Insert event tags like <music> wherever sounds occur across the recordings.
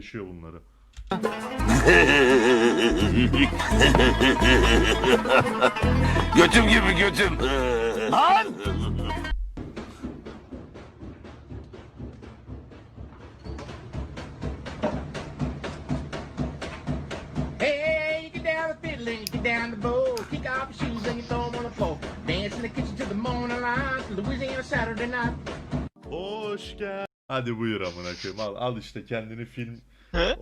yaşıyor bunları. <laughs> Götüm gibi götüm. Lan! Hey, you get down the fiddle and you get down the bow. Kick off your shoes and you throw 'em on the floor. Dance in the kitchen till the morning light. Louisiana Saturday night. Hoş gel. Hadi buyur amına koyayım al. Al işte kendini film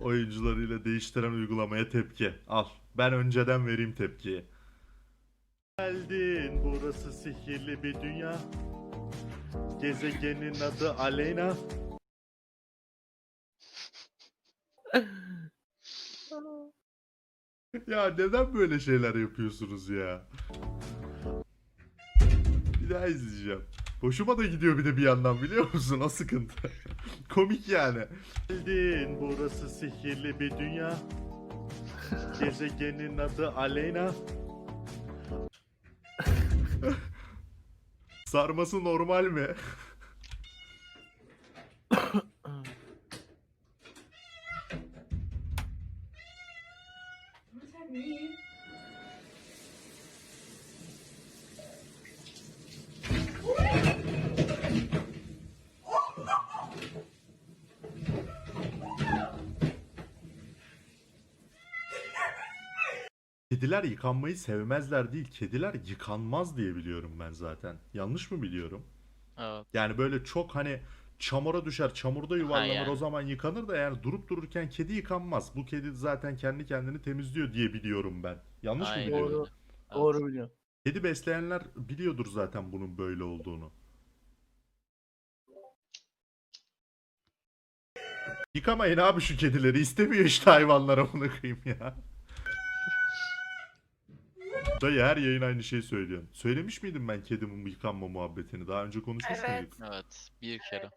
oyuncularıyla değiştiren uygulamaya tepki. Al. Ben önceden vereyim tepkiyi. Geldin burası sihirli bir dünya. Gezegenin adı Aleyna. <laughs> ya neden böyle şeyler yapıyorsunuz ya? Bir daha izleyeceğim. Hoşuma da gidiyor bir de bir yandan biliyor musun? O sıkıntı. <laughs> Komik yani. Geldin burası sihirli bir dünya. Gezegenin adı Aleyna. <laughs> Sarması normal mi? Kediler yıkanmayı sevmezler değil, kediler yıkanmaz diye biliyorum ben zaten. Yanlış mı biliyorum? Evet. Yani böyle çok hani çamura düşer, çamurda yuvarlanır yani. o zaman yıkanır da yani durup dururken kedi yıkanmaz. Bu kedi zaten kendi kendini temizliyor diye biliyorum ben. Yanlış mı Aynen biliyorum? öyle. Doğru. Evet. Doğru biliyorum. Kedi besleyenler biliyordur zaten bunun böyle olduğunu. Yıkamayın abi şu kedileri. istemiyor işte hayvanlara bunu koyayım ya. Dayı her yayın aynı şeyi söylüyorsun. Söylemiş miydim ben kedimin yıkanma muhabbetini? Daha önce konuşmuş muyduk? Evet. Bir kere.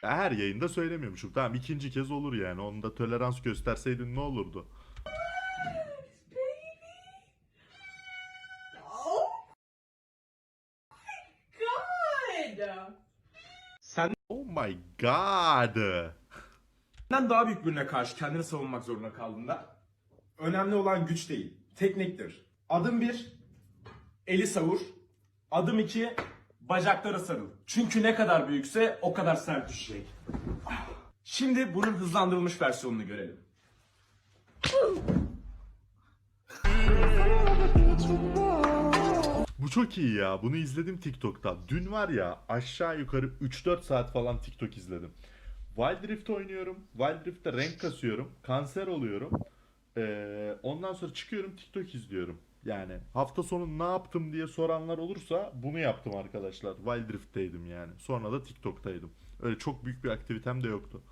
Her yayında söylemiyormuşum. Tamam ikinci kez olur yani. Onda tolerans gösterseydin ne olurdu? Oh my god. Senden daha büyük birine karşı kendini savunmak zorunda kaldığında önemli olan güç değil, tekniktir. Adım bir, eli savur. Adım iki, bacaklara sarıl. Çünkü ne kadar büyükse o kadar sert düşecek. Şimdi bunun hızlandırılmış versiyonunu görelim. Bu çok iyi ya. Bunu izledim TikTok'ta. Dün var ya aşağı yukarı 3-4 saat falan TikTok izledim. Wild Rift oynuyorum. Wild Rift'te renk kasıyorum. Kanser oluyorum. Ee, ondan sonra çıkıyorum TikTok izliyorum. Yani hafta sonu ne yaptım diye soranlar olursa bunu yaptım arkadaşlar. Wild Rift'teydim yani. Sonra da TikTok'taydım. Öyle çok büyük bir aktivitem de yoktu.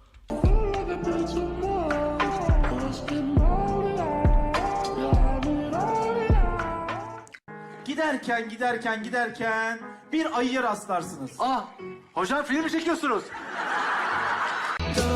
Giderken giderken giderken bir ayıya rastlarsınız. Ah! Hocam film çekiyorsunuz? <laughs>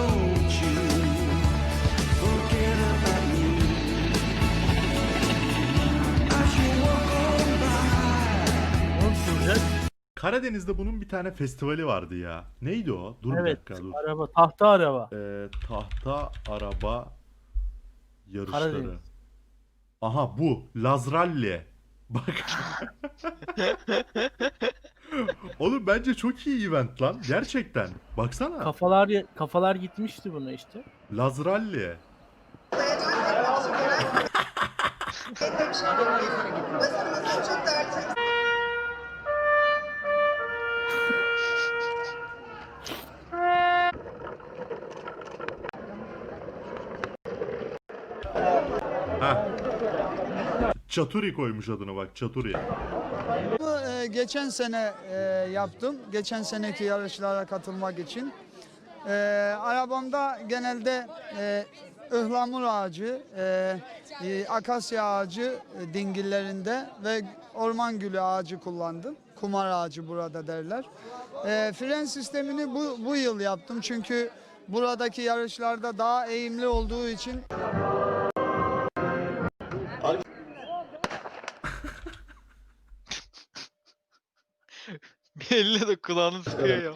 Karadeniz'de bunun bir tane festivali vardı ya. Neydi o? Dur bir Evet. dakika dur. Araba. Tahta araba. Ee, tahta araba yarışları. Karadeniz. Aha bu Lazralli. Bak. <laughs> Oğlum bence çok iyi event lan. Gerçekten. Baksana. Kafalar kafalar gitmişti buna işte. Lazralli. <laughs> Çaturi koymuş adını bak Çaturi. Bu, e, geçen sene e, yaptım. Geçen seneki yarışlara katılmak için. E, arabamda genelde e, ıhlamur ağacı, e, e, akasya ağacı e, dingillerinde ve orman gülü ağacı kullandım. Kumar ağacı burada derler. E, fren sistemini bu, bu yıl yaptım çünkü buradaki yarışlarda daha eğimli olduğu için Bir elle de kulağını sıkıyor ya.